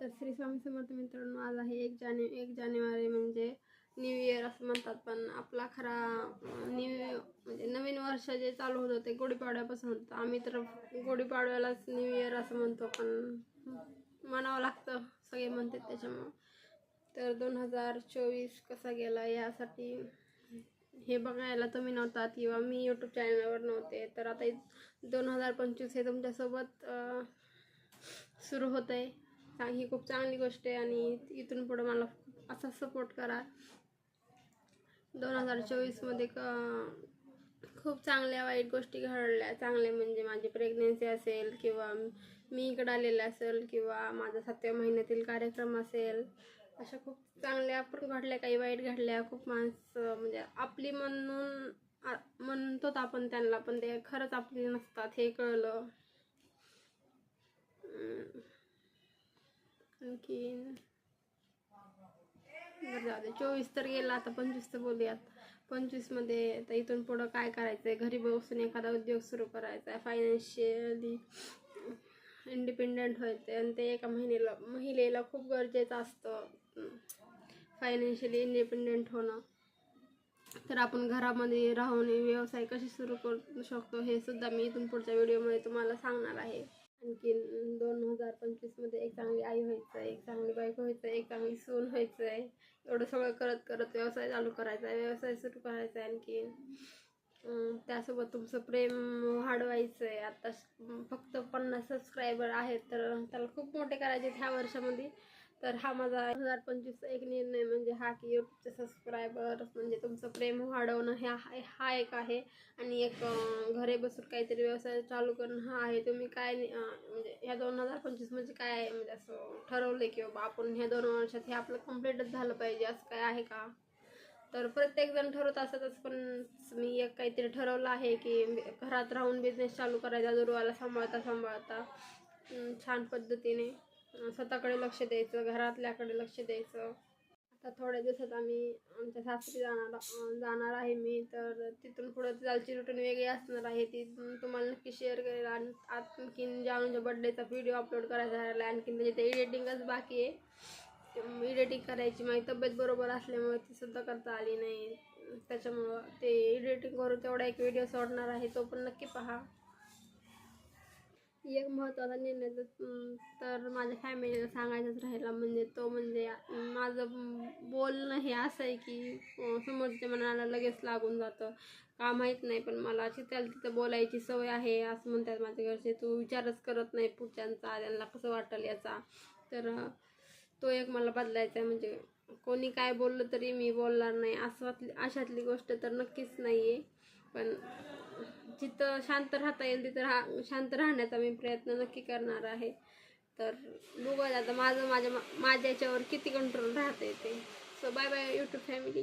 तर श्री स्वामी समर्थ मित्रांनो आज आहे एक जाने एक जानेवारी म्हणजे न्यू इयर असं म्हणतात. पण आपला खरा न्यू म्हणजे नवीन वर्ष जे चालू होतं ते गुढीपाडव्यापासून होतं. आम्ही तर गुढीपाडव्यालाच न्यू इयर असं म्हणतो पण म्हणावं लागतं. सगळे म्हणतात त्याच्यामुळं. तर दोन हजार चोवीस कसा गेला यासाठी हे बघायला तुम्ही नव्हतात किंवा मी यूट्यूब चॅनलवर नव्हते. तर आता दोन हजार पंचवीस हे तुमच्यासोबत सुरू होतं आहे चांग ही खूप चांगली गोष्ट आहे आणि इथून पुढं मला असा सपोर्ट करा. दोन हजार चोवीसमध्ये क खूप चांगल्या वाईट गोष्टी घडल्या. चांगल्या म्हणजे माझी प्रेग्नेन्सी असेल किंवा मी इकडं आलेले असेल किंवा माझा सातव्या महिन्यातील कार्यक्रम असेल. अशा खूप चांगल्या पण घडल्या काही वाईट घडल्या. खूप माणसं म्हणजे आपली म्हणून म्हणतोच आपण त्यांना पण ते खरंच आपली नसतात हे कळलं. आणखीन. बरं जाऊ दे. चोवीस तर गेला आता पंचवीस तर बोलूयात. पंचवीसमध्ये आता इथून पुढं काय करायचं आहे घरी बसून एखादा उद्योग सुरू करायचा आहे फायनान्शियली इंडिपेंडंट व्हायचं आणि ते एका महिनेला महिलेला खूप गरजेचं असतं. फायनान्शियली इंडिपेंडंट होणं. तर आपण घरामध्ये राहून व्यवसाय कसे सुरू करू शकतो हे सुद्धा मी इथून पुढच्या व्हिडिओमध्ये तुम्हाला सांगणार आहे. आणखीन दोन हजार पंचवीसमध्ये एक चांगली आई व्हायचं आहे एक चांगली बायको व्हायचं आहे एक चांगली सून व्हायचं आहे एवढं सगळं करत करत व्यवसाय चालू करायचा आहे व्यवसाय सुरू करायचा आहे आणखीन त्यासोबत तुमचं प्रेम वाढवायचं आहे आता फक्त पन्नास सबस्क्रायबर आहेत तर त्याला खूप मोठे करायचे ह्या वर्षामध्ये. तर हा माझा दोन हजार पंचवीसचा एक निर्णय म्हणजे हा की यूट्यूबचे सबस्क्रायबर्स म्हणजे तुमचं प्रेम वाढवणं ह्या हा एक आहे. आणि एक घरे घरी बसून काहीतरी व्यवसाय चालू करणं हा आहे. तुम्ही काय नि- म्हणजे ह्या दोन हजार पंचवीस म्हणजे काय आहे? म्हणजे असं ठरवलं की बाबा आपण ह्या दोन वर्षात हे आपलं कम्प्लीटच झालं पाहिजे. असं काय आहे का? तर प्रत्येक जण ठरवत असतच पण मी एक काहीतरी ठरवलं आहे की घरात राहून बिझनेस चालू करायचा दुर्वाला सांभाळता सांभाळता. छान पद्धतीने. स्वतःकडे लक्ष द्यायचं घरातल्याकडे लक्ष द्यायचं. आता थोड्या दिवसात आम्ही आमच्या सासरी जाणार जाणार आहे मी तर तिथून पुढं जालची रुटीन वेगळी असणार आहे. ती तुम्हाला नक्की शेअर करेल. आणि आणखीन जानूच्या बड्डेचा व्हिडिओ अपलोड करायचा राहिला. आणखीन त्याची ते एडिटिंगच बाकी आहे. एडिटिंग करायची. माझी तब्येत बरोबर असल्यामुळे ती सुद्धा करता आली नाही. त्याच्यामुळं ते एडिटिंग करून तेवढा एक व्हिडिओ सोडणार आहे. तो पण नक्की पहा. एक महत्त्वाचा निर्णय तर माझ्या फॅमिलीला सांगायचंच राहिला म्हणजे तो म्हणजे माझं बोलणं हे असं आहे की समोरच्या मनाला लगेच लागून जातं. का माहीत नाही पण मला चित्याला तिथं बोलायची सवय आहे असं म्हणतात माझ्या घरचे. तू विचारच करत नाही पुढच्यांचा त्यांना कसं वाटेल याचा. तर तो एक मला बदलायचा आहे म्हणजे कोणी काय बोललं तरी मी बोलणार नाही. असं अशातली गोष्ट तर नक्कीच नाही आहे पण जिथं शांत राहता येईल तिथं राहा शांत राहण्याचा मी प्रयत्न नक्की करणार आहे. तर बघूया आता माझं माझ्या माझ्या याच्यावर किती कंट्रोल राहते ते. So bye bye YouTube family